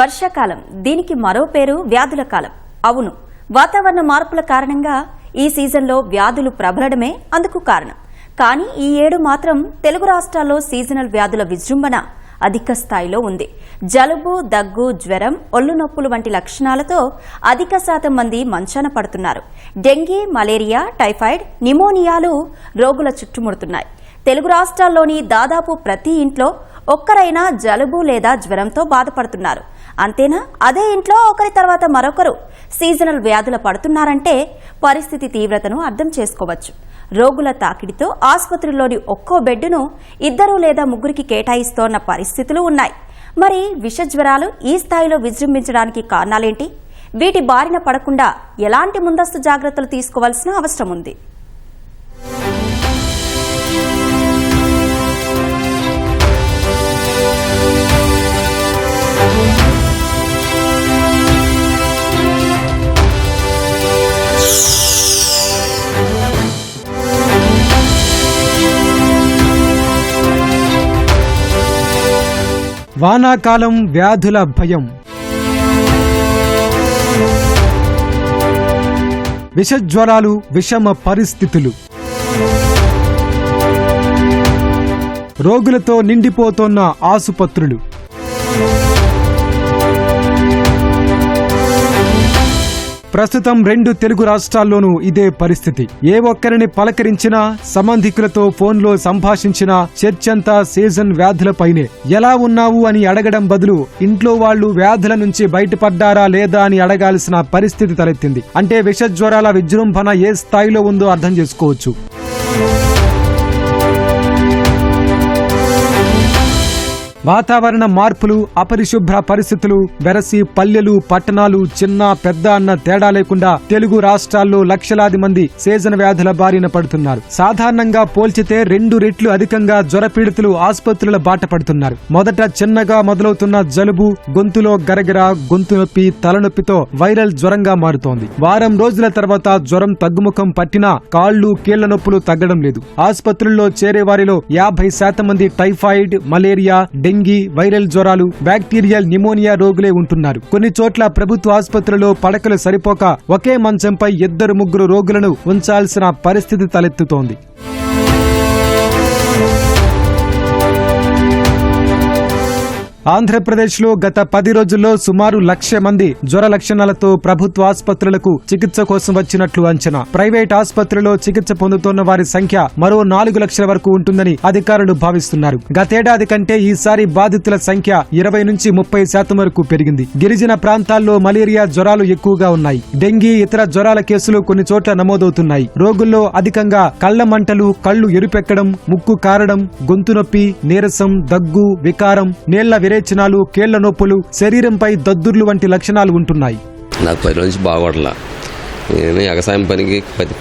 వర్షాకాలం దీనికి మరో పేరు వ్యాధుల కాలం. అవును వాతావరణ మార్పుల కారణంగా ఈ సీజన్లో వ్యాధులు ప్రబలడమే అందుకు కారణం. కానీ ఈ ఏడు మాత్రం తెలుగు రాష్ట్రాల్లో సీజనల్ వ్యాధుల విజృంభణ అధిక స్థాయిలో ఉంది. జలుబు దగ్గు జ్వరం ఒళ్ళు నొప్పులు వంటి లక్షణాలతో అధిక శాతం మంది మంచాన పడుతున్నారు. డెంగీ మలేరియా టైఫాయిడ్ నిమోనియాలు రోగుల చుట్టుముడుతున్నాయి. తెలుగు రాష్ట్రాల్లోని దాదాపు ప్రతి ఇంట్లో ఒక్కరైనా జలుబు లేదా జ్వరంతో బాధపడుతున్నారు. అంతేనా? అదే ఇంట్లో ఒకరి తర్వాత మరొకరు సీజనల్ వ్యాధుల పడుతున్నారంటే పరిస్థితి తీవ్రతను అర్థం చేసుకోవచ్చు. రోగుల తాకిడితో ఆసుపత్రిలోని ఒక్కో బెడ్డును ఇద్దరు లేదా ముగ్గురికి కేటాయిస్తోన్న పరిస్థితులు ఉన్నాయి. మరి విష జ్వరాలు ఈ స్థాయిలో విజృంభించడానికి కారణాలేంటి? వీటి బారిన పడకుండా ఎలాంటి ముందస్తు జాగ్రత్తలు తీసుకోవాల్సిన అవసరం ఉంది. వానాకాలం వ్యాధుల భయం. విషజ్వరాలు విషమ పరిస్థితులు. రోగులతో నిండిపోతున్న ఆసుపత్రులు. ప్రస్తుతం రెండు తెలుగు రాష్ట్రాల్లోనూ ఇదే పరిస్థితి. ఏ ఒక్కరిని పలకరించినా సంబంధికులతో ఫోన్లో సంభాషించినా చర్చంతా సీజన్ వ్యాధులపైనే. ఎలా ఉన్నావు అని అడగడం బదులు ఇంట్లో వాళ్ళు వ్యాధుల నుంచి బయటపడ్డారా లేదా అని అడగాల్సిన పరిస్థితి తలెత్తింది. అంటే విషజ్వరాల విజృంభణ ఏ స్థాయిలో ఉందో అర్థం చేసుకోవచ్చు. వాతావరణ మార్పులు అపరిశుభ్ర పరిస్థితులు వెరసి పల్లెలు పట్టణాలు చిన్న పెద్ద అన్న తేడా లేకుండా తెలుగు రాష్ట్రాల్లో లక్షలాది మంది సీజన్ వ్యాధుల బారిన పడుతున్నారు. సాధారణంగా పోల్చితే రెండు రెట్లు అధికంగా జ్వర పీడితులు ఆసుపత్రుల బాట పడుతున్నారు. మొదట చిన్నగా మొదలవుతున్న జలుబు గొంతులో గరగర గొంతు నొప్పి తలనొప్పితో వైరల్ జ్వరంగా మారుతోంది. వారం రోజుల తర్వాత జ్వరం తగ్గుముఖం పట్టినా కాళ్ళు కీళ్ళ నొప్పులు తగ్గడం లేదు. ఆసుపత్రుల్లో చేరే వారిలో యాభై శాతం మంది టైఫాయిడ్ మలేరియా డెంగీ వైరల్ జ్వరాలు బ్యాక్టీరియల్ నిమోనియా రోగులే ఉంటున్నారు. కొన్ని చోట్ల ప్రభుత్వ ఆసుపత్రుల్లో పడకలు సరిపోక ఒకే మంచంపై ఇద్దరు ముగ్గురు రోగులను ఉంచాల్సిన పరిస్థితి తలెత్తుతోంది. ఆంధ్రప్రదేశ్లో గత పది రోజుల్లో సుమారు లక్ష మంది జ్వర లక్షణాలతో ప్రభుత్వ ఆసుపత్రులకు చికిత్స కోసం వచ్చినట్లు అంచనా. ప్రైవేట్ ఆసుపత్రిలో చికిత్స పొందుతున్న వారి సంఖ్య మరో నాలుగు లక్షల వరకు ఉంటుందని అధికారులు భావిస్తున్నారు. గతేడాది కంటే ఈసారి బాధితుల సంఖ్య ఇరవై నుంచి ముప్పై శాతం వరకు పెరిగింది. గిరిజన ప్రాంతాల్లో మలేరియా జ్వరాలు ఎక్కువగా ఉన్నాయి. డెంగీ ఇతర జ్వరాల కేసులు కొన్ని చోట్ల నమోదవుతున్నాయి. రోగుల్లో అధికంగా కళ్ళ మంటలు కళ్ళు ఎరుపెక్కడం ముక్కు కారడం గొంతు నొప్పి నీరసం దగ్గు వికారం నీళ్ళ విరేచనాలు కీళ్ళ నొప్పులు శరీరంపై దద్దుర్లు వంటి లక్షణాలు ఉంటున్నాయి. నాకు పది రోజు బాగోడలా నేను వ్యవసాయం పనికి పది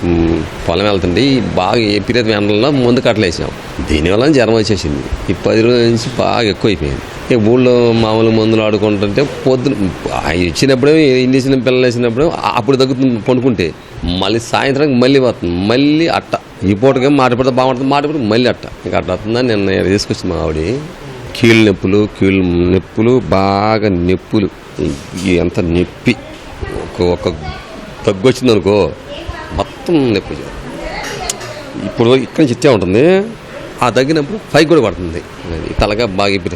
పొలం వెళ్తుంది బాగా ఏ పీరియడ్ ఎండల్లో ముందు కట్టలేసాం దీనివల్ల జ్వరం వచ్చేసింది. ఈ పది రోజుల నుంచి బాగా ఎక్కువ అయిపోయింది ఈ ఊళ్ళో మామూలు మందులు ఆడుకుంటుంటే పొద్దున ఆ ఇచ్చినప్పుడే ఇండిసిన పిల్లలు వేసినప్పుడు అప్పుడు తగ్గుతుంది పండుకుంటే. మళ్ళీ సాయంత్రం మళ్ళీ వస్తుంది. మళ్ళీ అట్ట. ఈ పూటకి మాట పడితే బాగుంటుంది మాట పడితే మళ్ళీ అట్ట. ఇంకా అట్ట వస్తుందని నిన్న తీసుకొచ్చి మా ఆవిడ కీళ్ళ నొప్పులు కీళ్ళ నొప్పులు బాగా నొప్పులు. ఎంత నొప్పి. ఒక ఒక తగ్గు వచ్చిందనుకో మొత్తం నొప్పి ఇప్పుడు ఇక్కడ నుంచి ఇచ్చే ఉంటుంది. ఆ తగ్గినప్పుడు పైకి కూడా పడుతుంది. తలగా బాగా ఇప్పుడు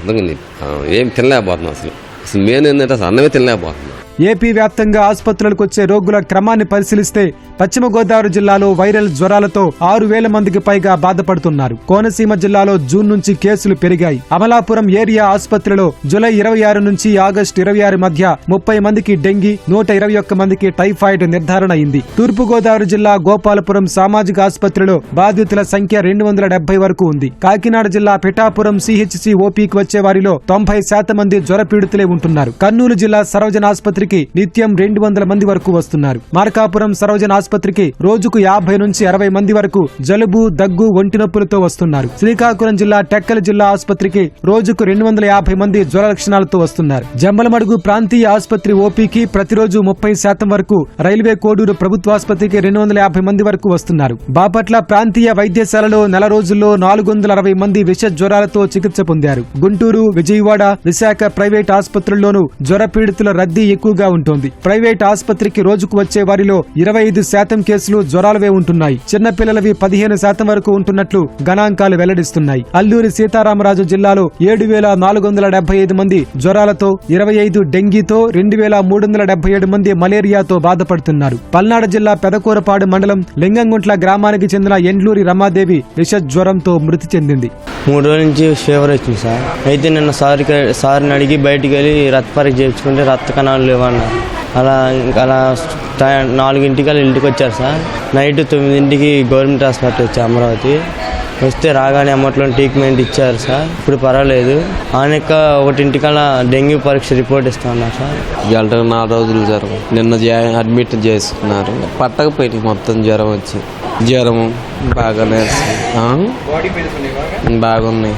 ఏం తినలేకపోతున్నాం అసలు. అసలు మెయిన్ ఏంటంటే అసలు అన్నమే తినలేకపోతున్నాం. ఏపీ వ్యాప్తంగా ఆసుపత్రులకు వచ్చే రోగుల క్రమాన్ని పరిశీలిస్తే పశ్చిమ గోదావరి జిల్లాలో వైరల్ జ్వరాలతో ఆరు వేల మందికి పైగా బాధపడుతున్నారు. కోనసీమ జిల్లాలో జూన్ నుంచి కేసులు పెరిగాయి. అమలాపురం ఏరియా ఆసుపత్రిలో జూలై ఇరవై ఆరు నుంచి ఆగస్టు ఇరవై ఆరు మధ్య ముప్పై మందికి డెంగీ నూట ఇరవై ఒక్క మందికి టైఫాయిడ్ నిర్ధారణ అయింది. తూర్పు గోదావరి జిల్లా గోపాలపురం సామాజిక ఆసుపత్రిలో బాధితుల సంఖ్య రెండు వందల డెబ్బై వరకు ఉంది. కాకినాడ జిల్లా పిఠాపురం సిహెచ్సి ఓపీకి వచ్చే వారిలో తొంభై శాతం మంది జ్వర పీడితులే ఉంటున్నారు. కర్నూలు జిల్లా సర్వజన ఆసుపత్రి ఆసుపత్రికి నిత్యం రెండు వందల మంది వరకు వస్తున్నారు. మార్కాపురం సరోజన ఆసుపత్రికి రోజుకు యాభై నుంచి అరవై మంది వరకు జలుబు దగ్గు ఒంటి నొప్పులతో వస్తున్నారు. శ్రీకాకుళం జిల్లా టెక్కల జిల్లా ఆసుపత్రికి రోజుకు రెండు వందల యాభై మంది జ్వర లక్షణాలతో వస్తున్నారు. జమ్మలమడుగు ప్రాంతీయ ఆసుపత్రి ఓపీకి ప్రతిరోజు ముప్పై శాతం వరకు రైల్వే కోడూరు ప్రభుత్వ ఆసుపత్రికి రెండు వందల యాభై మంది వరకు వస్తున్నారు. బాపట్ల ప్రాంతీయ వైద్యశాలలో నెల రోజుల్లో నాలుగు వందల అరవై మంది విష జ్వరాలతో చికిత్స పొందారు. గుంటూరు విజయవాడ విశాఖ ప్రైవేట్ ఆసుపత్రుల్లోనూ జ్వర పీడితుల రద్దీ ఎక్కువ ఎక్కువగా ఉంటుంది. ప్రైవేట్ ఆసుపత్రికి రోజుకు వచ్చే వారిలో ఇరవై ఐదు శాతం కేసులు జ్వరాలవే ఉంటున్నాయి. చిన్నపిల్లలవి పదిహేను శాతం వరకు ఉంటున్నట్లు గణాంకాలు వెల్లడిస్తున్నాయి. అల్లూరి సీతారామరాజు జిల్లాలో ఏడు వేల నాలుగు వందల డెబ్బై ఐదు మంది జ్వరాలతో ఇరవై ఐదు డెంగీతో రెండు వేల మూడు వందల డెబ్బై ఏడు మంది మలేరియాతో బాధపడుతున్నారు. పల్నాడు జిల్లా పెదకూరపాడు మండలం లింగంగుంట్ల గ్రామానికి చెందిన ఎండ్లూరి రమాదేవి విష జ్వరంతో మృతి చెందింది. మూడు రోజుల నుంచి ఫీవర్ వచ్చింది సార్. అయితే నిన్న సార్ సార్ని అడిగి బయటికి వెళ్ళి రక్త పరీక్ష చేయించుకుంటే రక్త కణాలు లేవన్నారు అలా అలా టై- నాలుగింటికి అలా ఇంటికి వచ్చారు సార్. నైట్ తొమ్మిదింటికి గవర్నమెంట్ హాస్పిటల్ వచ్చి అమరావతి. వస్తే రాగానే అమ్మట్లో ట్రీట్మెంట్ ఇచ్చారు సార్. ఇప్పుడు పర్వాలేదు. ఆనక ఒకటింటికల్లా డెంగ్యూ పరీక్ష రిపోర్ట్ ఇస్తా ఉన్నారు సార్. గంట నాలుగు రోజులు జ్వరం. నిన్న అడ్మిట్ చేసుకున్నారు. పట్టకపోయింది మొత్తం జ్వరం వచ్చి. జ్వరం బాగా బాగున్నాయి.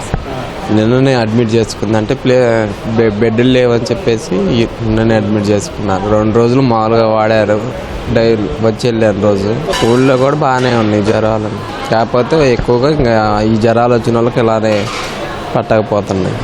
నిన్ననే అడ్మిట్ చేసుకుంది అంటే ప్లే బెడ్లు లేవని చెప్పేసి నిన్ననే అడ్మిట్ చేసుకున్నారు రెండు రోజులు మామూలుగా వాడారు. డైలీ వచ్చి వెళ్ళాను రోజు. ఊళ్ళో కూడా బాగానే ఉన్నాయి జ్వరాలు. కాకపోతే ఎక్కువగా ఇంకా ఈ జ్వరాలు వచ్చిన వాళ్ళకి ఇలానే పట్టకపోతున్నాయి.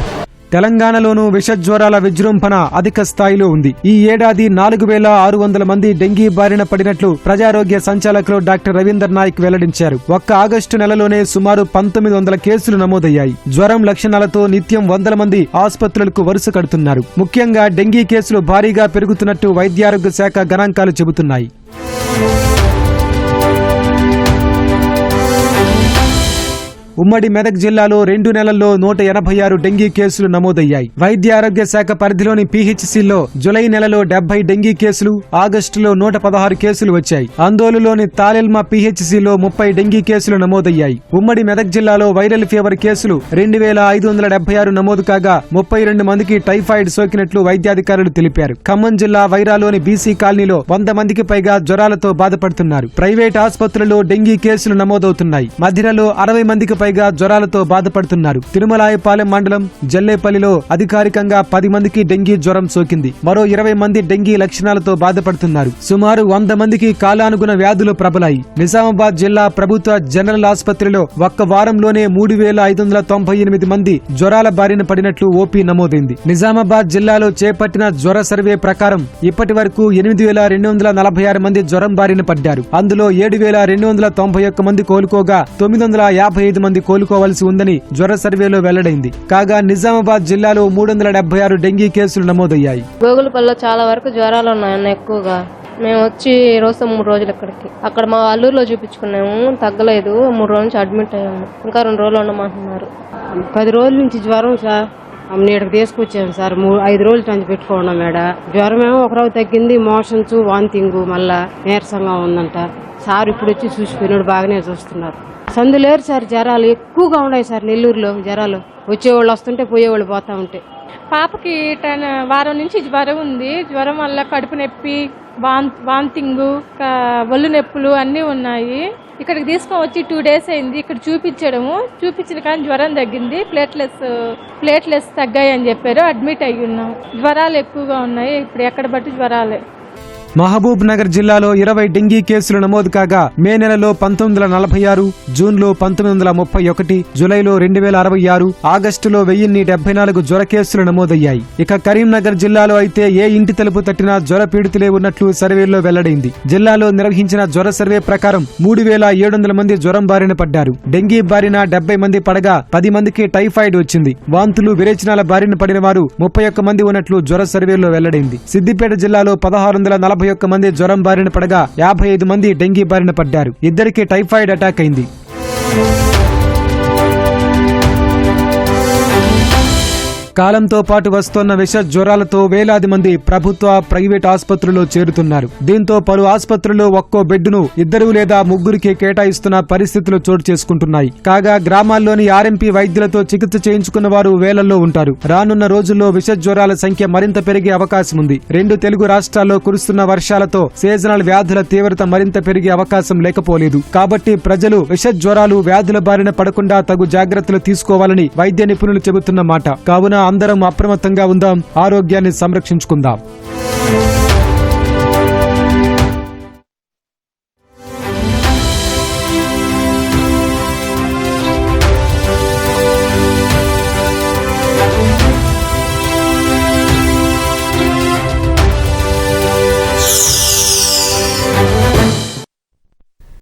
తెలంగాణలోనూ విష జ్వరాల విజృంభణ అధిక స్థాయిలో ఉంది. ఈ ఏడాది నాలుగు వేల ఆరు వందల మంది డెంగీ బారిన పడినట్లు ప్రజారోగ్య సంచాలకులు డాక్టర్ రవీందర్ నాయక్ వెల్లడించారు. ఒక్క ఆగస్టు నెలలోనే సుమారు పంతొమ్మిది వందల కేసులు నమోదయ్యాయి. జ్వరం లక్షణాలతో నిత్యం వందల మంది ఆసుపత్రులకు వరుస కడుతున్నారు. ముఖ్యంగా డెంగీ కేసులు భారీగా పెరుగుతున్నట్టు వైద్యారోగ్య శాఖ గణాంకాలు చెబుతున్నాయి. ఉమ్మడి మెదక్ జిల్లాలో రెండు నెలల్లో నూట ఎనభై ఆరు డెంగీ కేసులు నమోదయ్యాయి. వైద్య ఆరోగ్య శాఖ పరిధిలోని పీహెచ్సీలో జులై నెలలో డెబ్బై డెంగీ కేసులు ఆగస్టులో నూట పదహారు కేసులు వచ్చాయి. ఆందోళనలోని తాలెల్మా పీహెచ్సీలో ముప్పై డెంగీ కేసులు నమోదయ్యాయి. ఉమ్మడి మెదక్ జిల్లాలో వైరల్ ఫీవర్ కేసులు రెండు వేల ఐదు వందల డెబ్బై ఆరు నమోదు కాగా ముప్పై రెండు మందికి టైఫాయిడ్ సోకినట్లు వైద్యాధికారులు తెలిపారు. ఖమ్మం జిల్లా వైరాలోని బీసీ కాలనీలో వంద మందికి పైగా జ్వరాలతో బాధపడుతున్నారు. ప్రైవేట్ ఆసుపత్రుల్లో డెంగీ కేసులు నమోదవుతున్నాయి. మధ్యలో అరవై మందికి పైగా జ్వరాలతో బాధపడుతున్నారు. తిరుమలాయపాలెం మండలం జల్లేపల్లిలో అధికారికంగా పది మందికి డెంగీ జ్వరం సోకింది. మరో ఇరవై మంది డెంగీ లక్షణాలతో బాధపడుతున్నారు. సుమారు వంద మందికి కాలానుగుణ వ్యాధులు ప్రబలాయి. నిజామాబాద్ జిల్లా ప్రభుత్వ జనరల్ ఆసుపత్రిలో ఒక్క వారంలోనే మూడు వేల ఐదు వందల తొంభై ఎనిమిది మంది జ్వరాల బారిన పడినట్లు ఓపీ నమోదైంది. నిజామాబాద్ జిల్లాలో చేపట్టిన జ్వర సర్వే ప్రకారం ఇప్పటి వరకు ఎనిమిది వేల రెండు వందల నలభై ఆరు మంది జ్వరం బారిన పడ్డారు. అందులో ఏడు వేల రెండు వందల తొంభై ఒక్క మంది కోలుకోగా తొమ్మిది వందల యాభై ఐదు మంది కోలుకోవాల్సి ఉందని జ్వర సర్వేలో వెల్లడైంది. కాగా నిజామాబాద్ జిల్లాలో మూడు వందల డెబ్బై ఆరు డెంగీ కేసులు నమోదయ్యాయి. గోగులపల్లిలో చాలా వరకు జ్వరాలు ఉన్నాయన్న ఎక్కువగా. మేము వచ్చి రోజు మూడు రోజులు ఇక్కడికి. అక్కడ మా అల్లూరులో చూపించుకున్నాము తగ్గలేదు. మూడు రోజుల నుంచి అడ్మిట్ అయ్యాము. ఇంకా రెండు రోజులు ఉండమంటున్నారు. పది రోజుల నుంచి జ్వరం సార్. అమ్మని తీసుకొచ్చాము సార్. మూడు ఐదు రోజులు నుంచి పెట్టుకోవడం మేడ జ్వరం ఏమో ఒక రోజు తగ్గింది మోషన్స్ వాంతింగ్ మళ్ళా నీరసంగా ఉందంట. సార్ ఇప్పుడు వచ్చి చూసిపోయినాడు బాగానే చూస్తున్నారు. సందు లేరు సార్ జ్వరాలు ఎక్కువగా ఉన్నాయి సార్ నెల్లూరులో జ్వరాలు. వచ్చేవాళ్ళు వస్తుంటే పోయేవాళ్ళు పోతా ఉంటే. పాపకి టెన్ వారం నుంచి జ్వరం ఉంది. జ్వరం వల్ల కడుపు నొప్పి వాంతింగ్ వాంతింగు ఒళ్ళు నొప్పులు అన్నీ ఉన్నాయి. ఇక్కడికి తీసుకొని వచ్చి టూ డేస్ అయింది. ఇక్కడ చూపించడము. చూపించిన కానీ జ్వరం తగ్గింది. ప్లేట్లెస్ ప్లేట్లెస్ తగ్గాయి అని చెప్పారు. అడ్మిట్ అయ్యి ఉన్నాం. జ్వరాలు ఎక్కువగా ఉన్నాయి. ఇప్పుడు ఎక్కడ బట్టి జ్వరాలే. మహబూబ్ నగర్ జిల్లాలో ఇరవై డెంగీ కేసులు నమోదు కాగా మే నెలలో పంతొమ్మిది వందల నలభై ఆరు జూన్లో పంతొమ్మిది వందల ముప్పై ఒకటి జులైలో రెండు వేల అరవై ఆరు ఆగస్టులో వెయ్యిన్ని డెబ్బై నాలుగు జ్వర కేసులు నమోదయ్యాయి. ఇక కరీంనగర్ జిల్లాలో అయితే ఏ ఇంటి తలుపు తట్టినా జ్వర పీడితులే ఉన్నట్లు సర్వేలో వెల్లడైంది. జిల్లాలో నిర్వహించిన జ్వర సర్వే ప్రకారం మూడు వేల ఏడు వందల మంది జ్వరం బారిన పడ్డారు. డెంగీ బారిన డెబ్బై మంది పడగా పది మందికి టైఫాయిడ్ వచ్చింది. వాంతులు విరేచనాల బారిన పడిన వారు ముప్పై ఒక్క మంది ఉన్నట్లు జ్వర సర్వేలో వెల్లడైంది. సిద్దిపేట జిల్లాలో పదహారు వందల నలభై ఒక్క మంది జ్వరం బారిన పడగా యాభై ఐదు మంది డెంగీ బారిన పడ్డారు. ఇద్దరికి టైఫాయిడ్ అటాక్ అయింది. కాలంతో పాటు వస్తోన్న విష జ్వరాలతో వేలాది మంది ప్రభుత్వ ప్రైవేట్ ఆసుపత్రుల్లో చేరుతున్నారు. దీంతో పలు ఆసుపత్రుల్లో ఒక్కో బెడ్డును ఇద్దరు లేదా ముగ్గురికి కేటాయిస్తున్న పరిస్థితులు చోటు చేసుకుంటున్నాయి. కాగా గ్రామాల్లోని ఆర్ఎంపీ వైద్యులతో చికిత్స చేయించుకున్న వారు వేలల్లో ఉంటారు. రానున్న రోజుల్లో విష జ్వరాల సంఖ్య మరింత పెరిగే అవకాశం ఉంది. రెండు తెలుగు రాష్ట్రాల్లో కురుస్తున్న వర్షాలతో సీజనల్ వ్యాధుల తీవ్రత మరింత పెరిగే అవకాశం లేకపోలేదు. కాబట్టి ప్రజలు విష జ్వరాలు వ్యాధుల బారిన పడకుండా తగు జాగ్రత్తలు తీసుకోవాలని వైద్య నిపుణులు చెబుతున్న మాట. కావున అందరం అప్రమత్తంగా ఉందాం. ఆరోగ్యాన్ని సంరక్షించుకుందాం.